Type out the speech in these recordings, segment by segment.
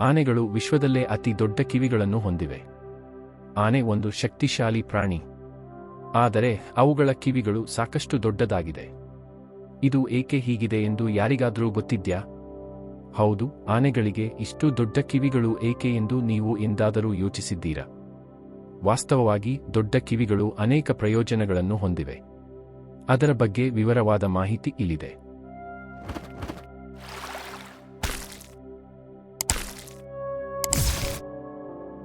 ಆನೆಗಳು ವಿಶ್ವದಲ್ಲೇ ಅತಿ ದೊಡ್ಡ ಕಿವಿಗಳನ್ನು ಹೊಂದಿವೆ. ಆನೆ ಒಂದು ಶಕ್ತಿಶಾಲಿ ಪ್ರಾಣಿ. ಆದರೆ ಅವುಗಳ ಕಿವಿಗಳು ಸಾಕಷ್ಟು ದೊಡ್ಡದಾಗಿದೆ. ಇದು ಏಕೆ ಹೀಗಿದೆ ಎಂದು ಯಾರಿಗಾದರೂ ಗೊತ್ತಿದ್ಯಾ? ಹೌದು, ಆನೆಗಳಿಗೆ ಇಷ್ಟು ದೊಡ್ಡ ಕಿವಿಗಳು ಏಕೆ ಎಂದು ನೀವು ಎಂದಾದರೂ ಯೋಚಿಸಿದ್ದೀರಾ? ವಾಸ್ತವವಾಗಿ, ದೊಡ್ಡ ಕಿವಿಗಳು ಅನೇಕ ಪ್ರಯೋಜನಗಳನ್ನು ಹೊಂದಿವೆ. ಅದರ ಬಗ್ಗೆ ವಿವರವಾದ ಮಾಹಿತಿ ಇಲ್ಲಿದೆ.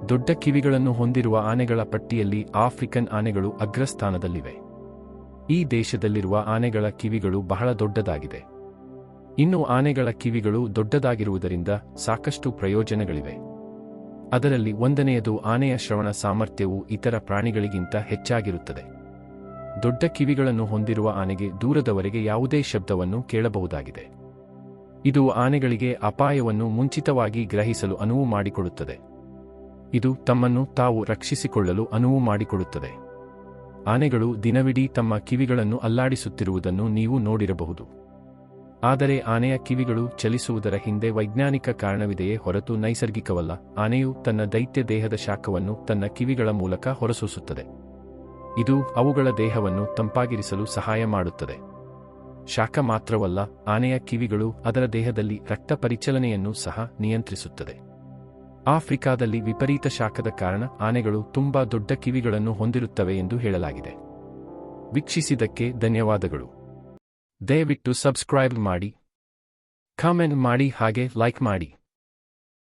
ದೊಡ್ಡ ಕಿವಿಗಳನ್ನು ಹೊಂದಿರುವ ಆನೆಗಳ ಪಟ್ಟಿಯಲ್ಲಿ ಆಫ್ರಿಕನ್ ಆನೆಗಳು ಅಗ್ರಸ್ಥಾನದಲ್ಲಿವೆ. ಈ ದೇಶದಲ್ಲಿರುವ ಆನೆಗಳ ಕಿವಿಗಳು ಬಹಳ ದೊಡ್ಡದಾಗಿದೆ. ಇನ್ನು ಆನೆಗಳ ಕಿವಿಗಳು ದೊಡ್ಡದಾಗಿರುವುದರಿಂದ ಸಾಕಷ್ಟು ಪ್ರಯೋಜನಗಳಿವೆ. ಅದರಲ್ಲಿ ಒಂದನೆಯದು ಆನೆಯ ಶ್ರವಣ ಸಾಮರ್ಥ್ಯವು ಇತರ ಪ್ರಾಣಿಗಳಿಗಿಂತ ಹೆಚ್ಚಾಗಿರುತ್ತದೆ. ದೊಡ್ಡ ಕಿವಿಗಳನ್ನು ಹೊಂದಿರುವ ಆನೆಗೆ ದೂರದವರೆಗೆ ಯಾವುದೇ ಶಬ್ದವನ್ನು ಕೇಳಬಹುದಾಗಿದೆ. ಇದು ಆನೆಗಳಿಗೆ ಅಪಾಯವನ್ನು ಮುಂಚಿತವಾಗಿ ಗ್ರಹಿಸಲು ಅನುವು ಮಾಡಿಕೊಡುತ್ತದೆ. ಇದು ತಮ್ಮನ್ನು ತಾವು ರಕ್ಷಿಸಿಕೊಳ್ಳಲು ಅನುವು ಮಾಡಿಕೊಡುತ್ತದೆ. ಆನೆಗಳು ದಿನವಿಡೀ ತಮ್ಮ ಕಿವಿಗಳನ್ನು ಅಲ್ಲಾಡಿಸುತ್ತಿರುವುದನ್ನು ನೀವು ನೋಡಿರಬಹುದು. ಆದರೆ ಆನೆಯ ಕಿವಿಗಳು ಚಲಿಸುವುದರ ಹಿಂದೆ ವೈಜ್ಞಾನಿಕ ಕಾರಣವಿದೆಯೇ ಹೊರತು ನೈಸರ್ಗಿಕವಲ್ಲ, ಆನೆಯು ತನ್ನ ದೈತ್ಯ ದೇಹದ ಶಾಖವನ್ನು ತನ್ನ ಕಿವಿಗಳ ಮೂಲಕ ಹೊರಸೂಸುತ್ತದೆ. ಇದು ಅವುಗಳ ದೇಹವನ್ನು ತಂಪಾಗಿರಿಸಲು ಸಹಾಯ ಮಾಡುತ್ತದೆ. ಶಾಖ ಮಾತ್ರವಲ್ಲ, ಆನೆಯ ಕಿವಿಗಳು ಅದರ ದೇಹದಲ್ಲಿ ರಕ್ತ ಪರಿಚಲನೆಯನ್ನು ಸಹ ನಿಯಂತ್ರಿಸುತ್ತದೆ. ಆಫ್ರಿಕಾದಲ್ಲಿ ವಿಪರೀತ ಶಾಖದ ಕಾರಣ ಆನೆಗಳು ತುಂಬಾ ದೊಡ್ಡ ಕಿವಿಗಳನ್ನು ಹೊಂದಿರುತ್ತವೆ ಎಂದು ಹೇಳಲಾಗಿದೆ. ವೀಕ್ಷಿಸಿದ್ದಕ್ಕೆ ಧನ್ಯವಾದಗಳು. ದಯವಿಟ್ಟು ಸಬ್ಸ್ಕ್ರೈಬ್ ಮಾಡಿ. ಕಾಮೆಂಟ್ ಮಾಡಿ ಹಾಗೆ ಲೈಕ್ ಮಾಡಿ.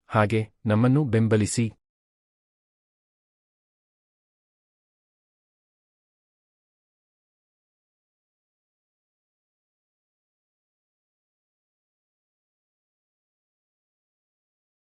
ಹಾಗೆ ನಮ್ಮನ್ನು ಬೆಂಬಲಿಸಿ.